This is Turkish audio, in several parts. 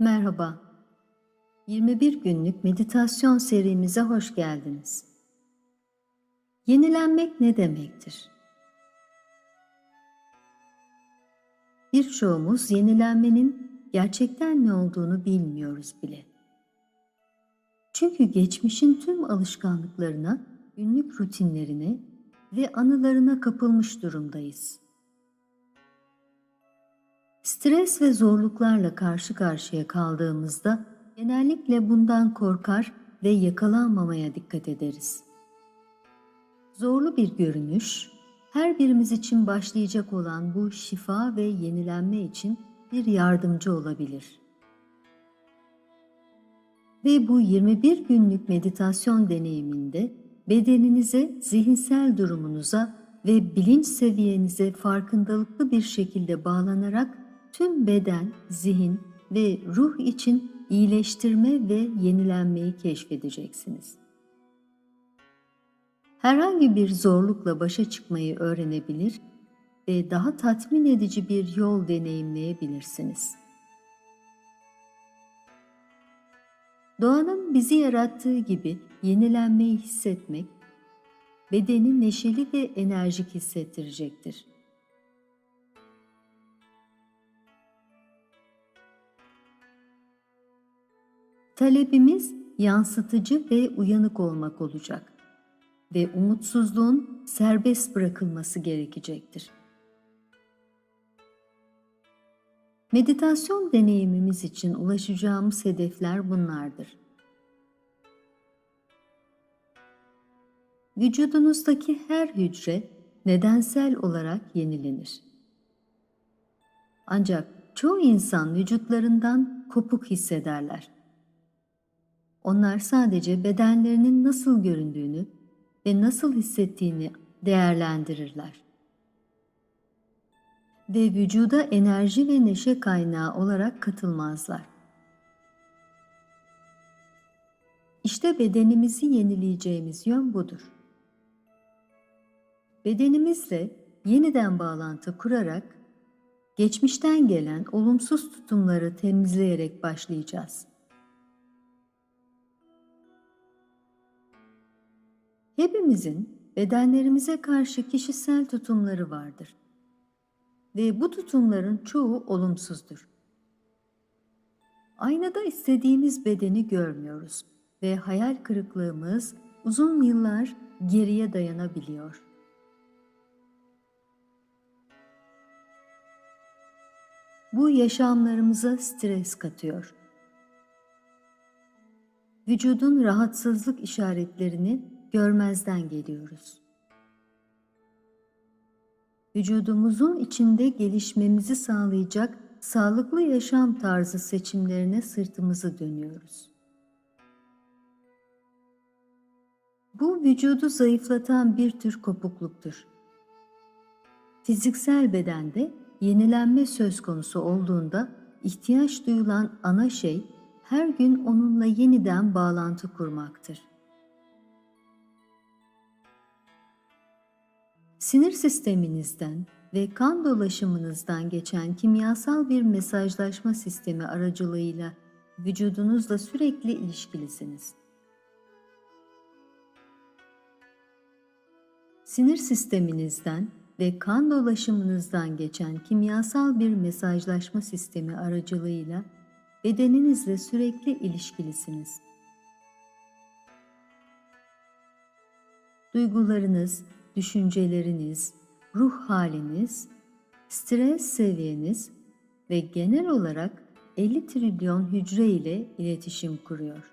Merhaba. 21 günlük meditasyon serimize hoş geldiniz. Yenilenmek ne demektir? Birçoğumuz yenilenmenin gerçekten ne olduğunu bilmiyoruz bile. Çünkü geçmişin tüm alışkanlıklarına, günlük rutinlerine ve anılarına kapılmış durumdayız. Stres ve zorluklarla karşı karşıya kaldığımızda genellikle bundan korkar ve yakalanmamaya dikkat ederiz. Zorlu bir görünüş, her birimiz için başlayacak olan bu şifa ve yenilenme için bir yardımcı olabilir. Ve bu 21 günlük meditasyon deneyiminde bedeninize, zihinsel durumunuza ve bilinç seviyenize farkındalıklı bir şekilde bağlanarak tüm beden, zihin ve ruh için iyileştirme ve yenilenmeyi keşfedeceksiniz. Herhangi bir zorlukla başa çıkmayı öğrenebilir ve daha tatmin edici bir yol deneyimleyebilirsiniz. Doğanın bizi yarattığı gibi yenilenmeyi hissetmek, bedeni neşeli ve enerjik hissettirecektir. Talebimiz yansıtıcı ve uyanık olmak olacak ve umutsuzluğun serbest bırakılması gerekecektir. Meditasyon deneyimimiz için ulaşacağımız hedefler bunlardır. Vücudunuzdaki her hücre nedensel olarak yenilenir. Ancak çoğu insan vücutlarından kopuk hissederler. Onlar sadece bedenlerinin nasıl göründüğünü ve nasıl hissettiğini değerlendirirler. Ve vücuda enerji ve neşe kaynağı olarak katılmazlar. İşte bedenimizi yenileyeceğimiz yön budur. Bedenimizle yeniden bağlantı kurarak geçmişten gelen olumsuz tutumları temizleyerek başlayacağız. Hepimizin bedenlerimize karşı kişisel tutumları vardır. Ve bu tutumların çoğu olumsuzdur. Aynada istediğimiz bedeni görmüyoruz ve hayal kırıklığımız uzun yıllar geriye dayanabiliyor. Bu yaşamlarımıza stres katıyor. Vücudun rahatsızlık işaretlerini görmezden geliyoruz. Vücudumuzun içinde gelişmemizi sağlayacak sağlıklı yaşam tarzı seçimlerine sırtımızı dönüyoruz. Bu vücudu zayıflatan bir tür kopukluktur. Fiziksel bedende yenilenme söz konusu olduğunda ihtiyaç duyulan ana şey her gün onunla yeniden bağlantı kurmaktır. Sinir sisteminizden ve kan dolaşımınızdan geçen kimyasal bir mesajlaşma sistemi aracılığıyla vücudunuzla sürekli ilişkilisiniz. Sinir sisteminizden ve kan dolaşımınızdan geçen kimyasal bir mesajlaşma sistemi aracılığıyla bedeninizle sürekli ilişkilisiniz. Duygularınız, düşünceleriniz, ruh haliniz, stres seviyeniz ve genel olarak 50 trilyon hücre ile iletişim kuruyor.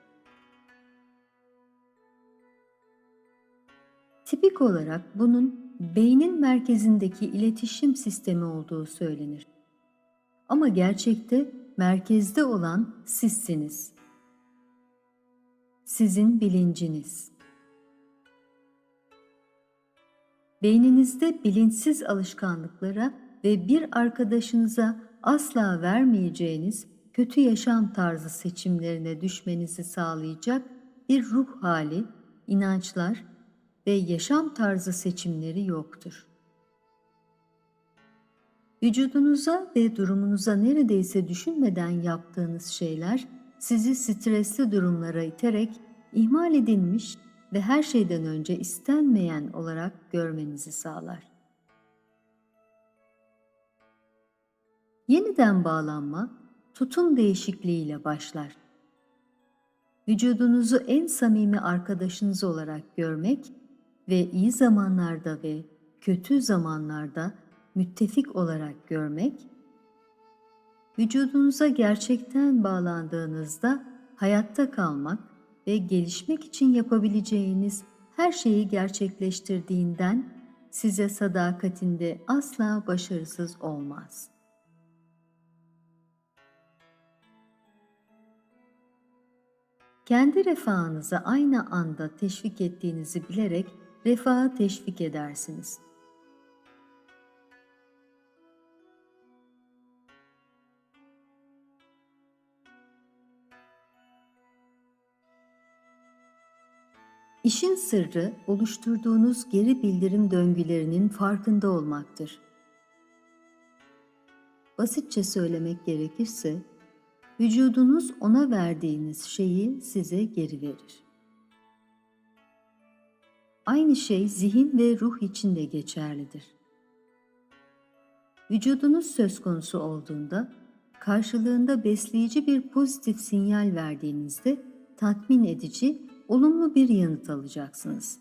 Tipik olarak bunun beynin merkezindeki iletişim sistemi olduğu söylenir. Ama gerçekte merkezde olan sizsiniz. Sizin bilinciniz. Beyninizde bilinçsiz alışkanlıklara ve bir arkadaşınıza asla vermeyeceğiniz kötü yaşam tarzı seçimlerine düşmenizi sağlayacak bir ruh hali, inançlar ve yaşam tarzı seçimleri yoktur. Vücudunuza ve durumunuza neredeyse düşünmeden yaptığınız şeyler sizi stresli durumlara iterek ihmal edilmiş ve her şeyden önce istenmeyen olarak görmenizi sağlar. Yeniden bağlanma tutum değişikliğiyle başlar. Vücudunuzu en samimi arkadaşınız olarak görmek ve iyi zamanlarda ve kötü zamanlarda müttefik olarak görmek, vücudunuza gerçekten bağlandığınızda hayatta kalmak ve gelişmek için yapabileceğiniz her şeyi gerçekleştirdiğinden size sadakatinde asla başarısız olmaz. Kendi refahınızı aynı anda teşvik ettiğinizi bilerek refahı teşvik edersiniz. İşin sırrı oluşturduğunuz geri bildirim döngülerinin farkında olmaktır. Basitçe söylemek gerekirse, vücudunuz ona verdiğiniz şeyi size geri verir. Aynı şey zihin ve ruh için de geçerlidir. Vücudunuz söz konusu olduğunda, karşılığında besleyici bir pozitif sinyal verdiğinizde tatmin edici olumlu bir yanıt alacaksınız.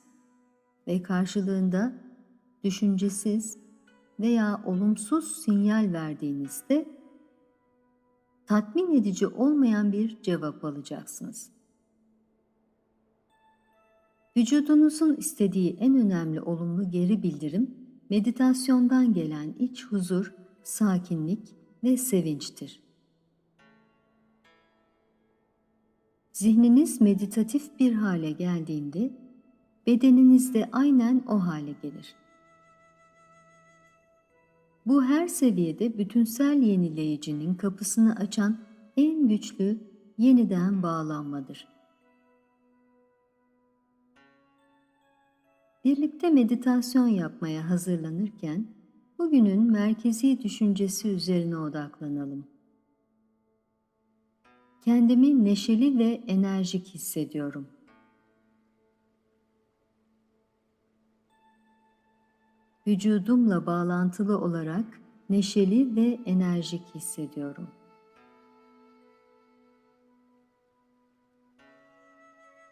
Ve karşılığında düşüncesiz veya olumsuz sinyal verdiğinizde tatmin edici olmayan bir cevap alacaksınız. Vücudunuzun istediği en önemli olumlu geri bildirim meditasyondan gelen iç huzur, sakinlik ve sevinçtir. Zihniniz meditatif bir hale geldiğinde bedeniniz de aynen o hale gelir. Bu her seviyede bütünsel yenileyicinin kapısını açan en güçlü yeniden bağlanmadır. Birlikte meditasyon yapmaya hazırlanırken bugünün merkezi düşüncesi üzerine odaklanalım. Kendimi neşeli ve enerjik hissediyorum. Vücudumla bağlantılı olarak neşeli ve enerjik hissediyorum.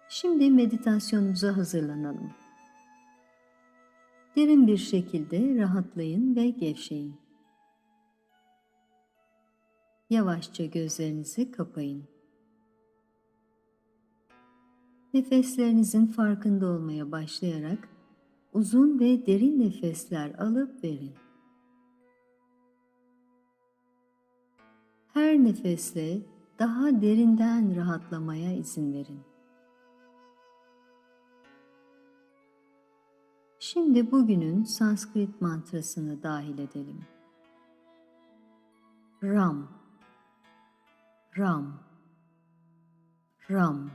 Şimdi meditasyonumuza hazırlanalım. Derin bir şekilde rahatlayın ve gevşeyin. Yavaşça gözlerinizi kapayın. Nefeslerinizin farkında olmaya başlayarak uzun ve derin nefesler alıp verin. Her nefesle daha derinden rahatlamaya izin verin. Şimdi bugünün Sanskrit mantrasını dahil edelim. Ram Ram Ram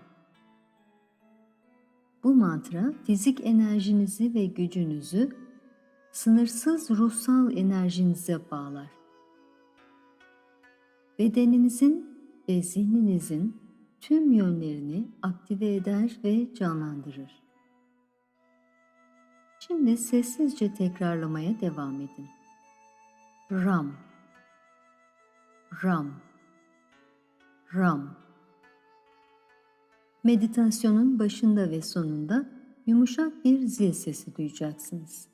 Bu mantra fizik enerjinizi ve gücünüzü sınırsız ruhsal enerjinize bağlar. Bedeninizin ve zihninizin tüm yönlerini aktive eder ve canlandırır. Şimdi sessizce tekrarlamaya devam edin. Ram Ram Ram. Meditasyonun başında ve sonunda yumuşak bir zil sesi duyacaksınız.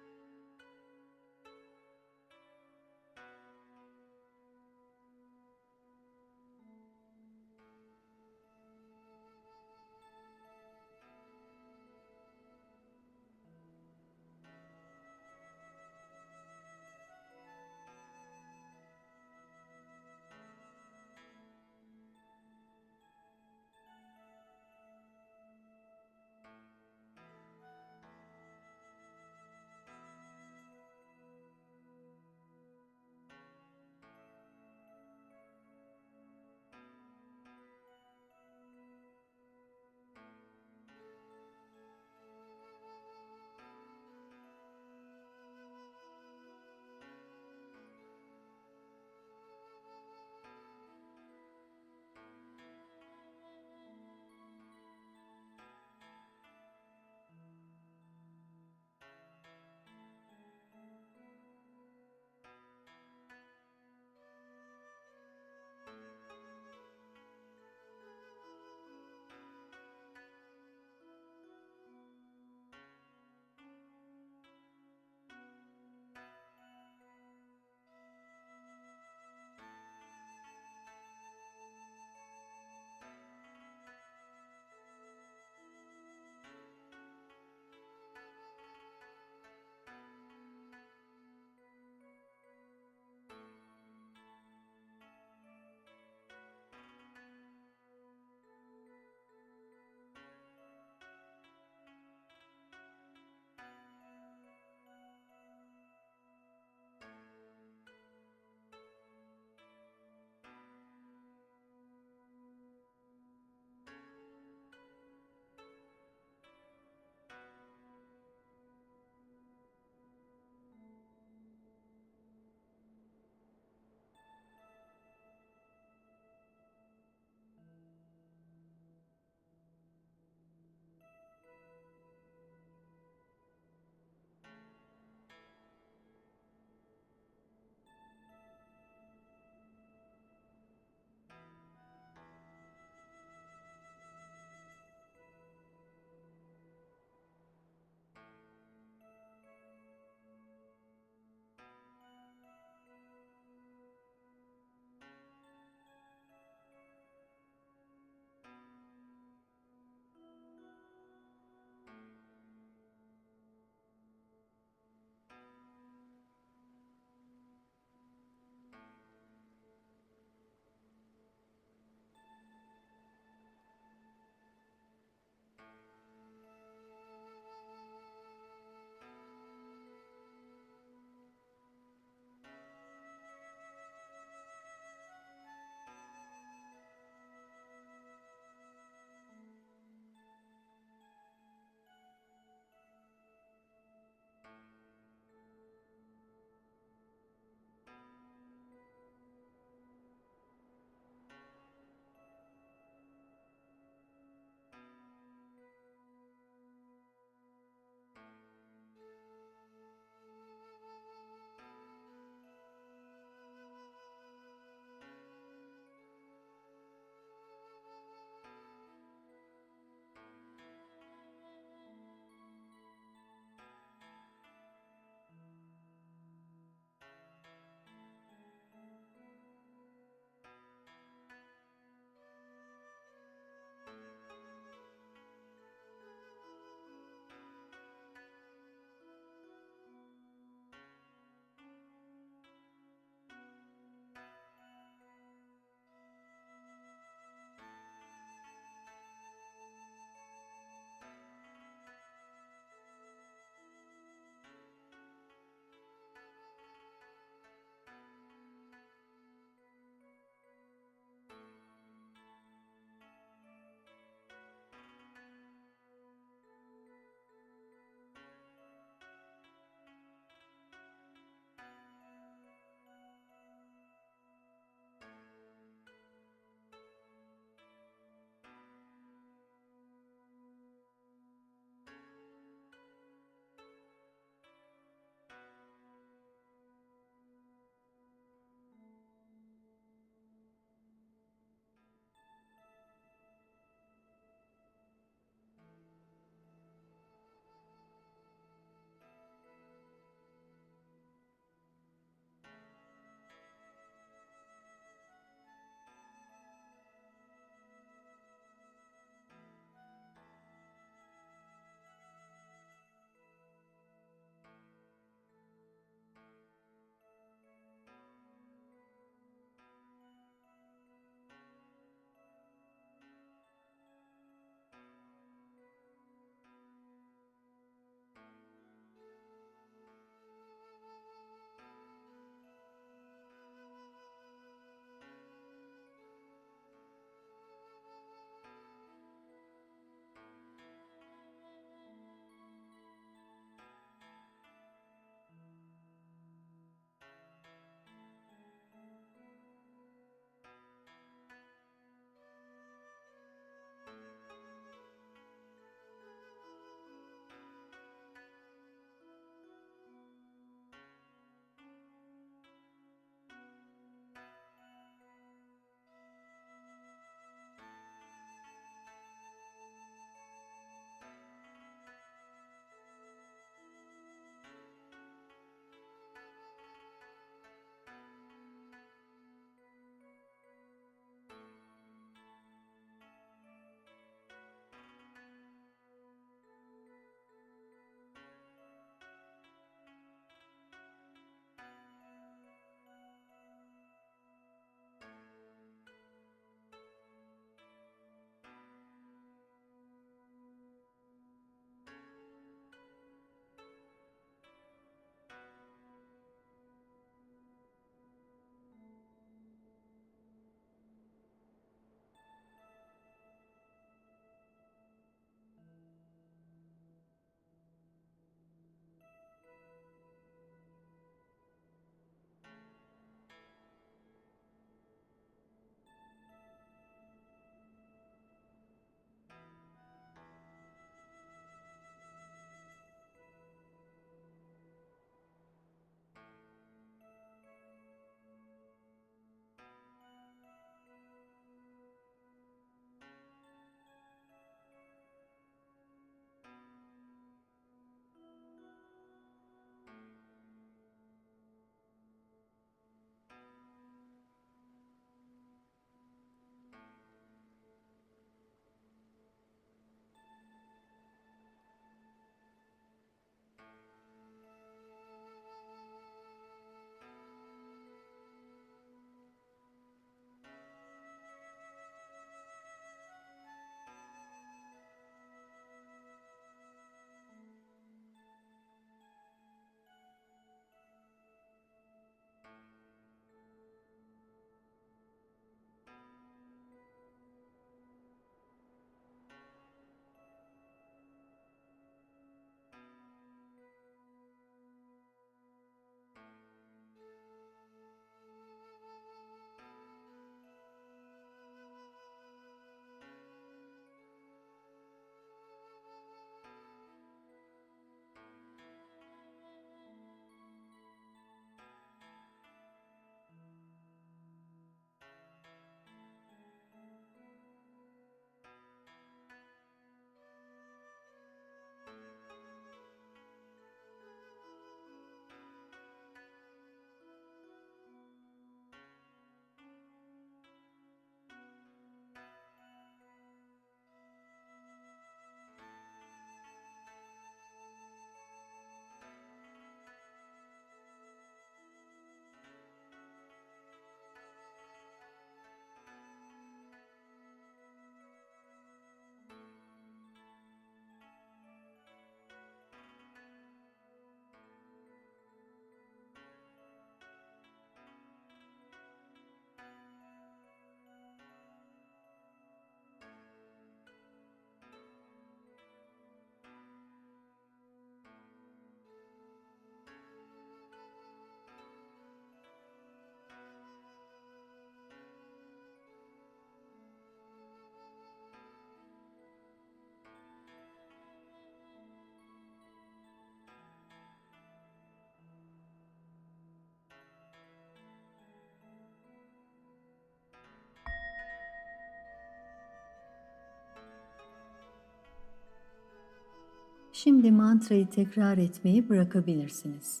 Şimdi mantrayı tekrar etmeyi bırakabilirsiniz.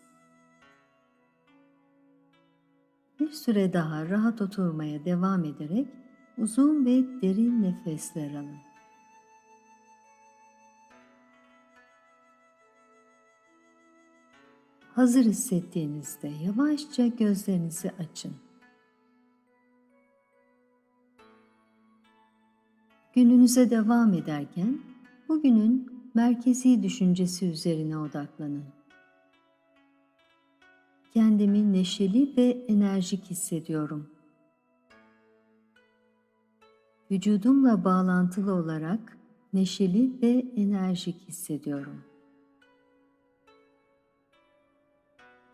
Bir süre daha rahat oturmaya devam ederek uzun ve derin nefesler alın. Hazır hissettiğinizde yavaşça gözlerinizi açın. Gününüze devam ederken bugünün merkezi düşüncesi üzerine odaklanın. Kendimi neşeli ve enerjik hissediyorum. Vücudumla bağlantılı olarak neşeli ve enerjik hissediyorum.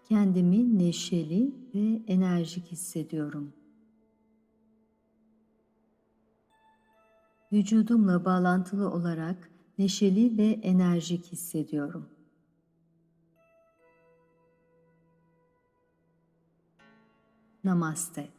Kendimi neşeli ve enerjik hissediyorum. Vücudumla bağlantılı olarak neşeli ve enerjik hissediyorum. Namaste.